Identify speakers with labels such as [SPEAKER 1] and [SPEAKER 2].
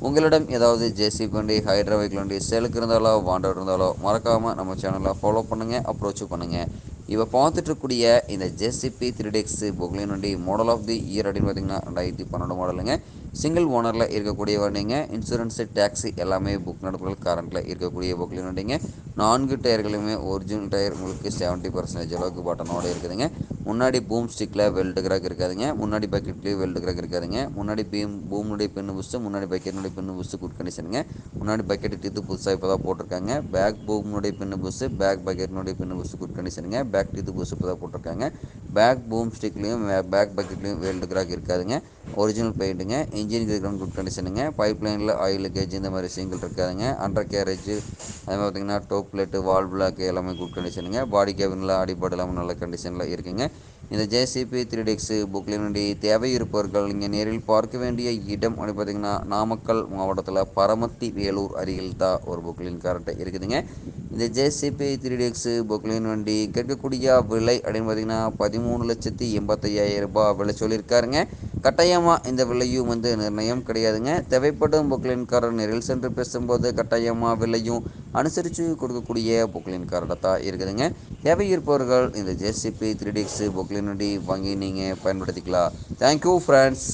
[SPEAKER 1] உங்களிடம் ஏதாவது ஜேசிபி வண்டி ஹைட்ரா வெஹிக்கிள் வண்டி சேலுக்கு இருந்தாலோ வாண்டர் இருந்தாலோ மறக்காமல் நம்ம சேனலை ஃபாலோ பண்ணுங்கள் அப்ரோச் பண்ணுங்கள் இப்போ பார்த்துட்டு இருக்கக்கூடிய இந்த ஜெசிபி த்ரீ டெக்ஸ் பொக்லின் வண்டி மாடல் ஆஃப் தி இயர் அப்படின்னு பார்த்தீங்கன்னா ரெண்டாயிரத்தி பன்னெண்டு மாடலுங்க சிங்கிள் ஓனரில் இருக்கக்கூடிய வண்டிங்க இன்சூரன்ஸு டேக்ஸி எல்லாமே புக் நடப்புகள் கரண்ட்டில் இருக்கக்கூடிய பொக்லின் வண்டிங்க நான்கு டயர்களுமே ஒரிஜினல் டயர் உங்களுக்கு செவன்ட்டி பர்சன்டேஜ் அளவுக்கு பட்டனோடு இருக்குதுங்க. முன்னாடி பூம் ஸ்டிக்கில் வெல்டு கிராக் இருக்காதுங்க. முன்னாடி பக்கெட்லேயும் வெல்டு கிராக் இருக்காதுங்க. முன்னாடி பீம் பூமுடைய பின்னு புஸ்ட்டு முன்னாடி பக்கெட்னுடைய பின்னு புஸ்ட்டு குட் கண்டிஷனுங்க முன்னாடி பக்கெட் டீத்து புதுசாக இப்போ தான் போட்டிருக்காங்க பேக் பூமுடைய பின்னு புஸ்ட்டு பேக் பக்கெட்னுடைய பின்னு புஸ்ட்டு குட் கண்டிஷனுங்க பேக் டீத்து புஸ்ட்டு இப்போ தான் போட்டிருக்காங்க. பேக் பூம் ஸ்டிக்லேயும் பேக் பக்கெட்லேயும் வேல்டு கிராக் இருக்காதுங்க. ஒரிஜினல் பெயிண்ட்டுங்க இன்ஜின் இருக்கிற குட் கண்டிஷனுங்க பைப் லைனில் ஆயில் லீக்கேஜ் இந்த மாதிரி விஷயங்கள் இருக்காதுங்க. அண்டர் கேரேஜ் அதே மாதிரி பார்த்திங்கன்னா டோப் பிளேட்டு வால் பிளாக் எல்லாமே குட் கண்டிஷனுங்க பாடி கேபினில் அடிபாடு எல்லாமே நல்ல கண்டிஷனில் இருக்குங்க. இந்த ஜேசிபி த்ரீ டெக்ஸு புக்லினுடைய தேவை இருப்பவர்கள் இங்கே நேரில் பார்க்க வேண்டிய இடம் அப்படி பார்த்திங்கன்னா நாமக்கல் மாவட்டத்தில் பரமத்தி வேலூர் அருகில் தான் ஒரு புக்லின் கரெக்டாக இருக்குதுங்க. இந்த ஜேசிபி த்ரீ டெக்ஸு புக்லின் வண்டி கேட்கக்கூடிய விலை அப்படின்னு பார்த்திங்கன்னா பதிமூணு லட்சத்தி எண்பத்தையாயிரம் ரூபாய் விலை சொல்லியிருக்காருங்க. கட்டாயமாக இந்த விலையும் வந்து நிர்ணயம் கிடையாதுங்க. தேவைப்படும் புக்லின்காரர் நேரில் சென்று பேசும்போது கட்டாயமாக விலையும் அனுசரித்து கொடுக்கக்கூடிய புக்லின் கார்டாக தான் இருக்குதுங்க. தேவை இருப்பவர்கள் இந்த ஜேசிபி த்ரீ டிக்ஸு புக்லின் வாங்கி நீங்கள் பயன்படுத்திக்கலாம். Thank you friends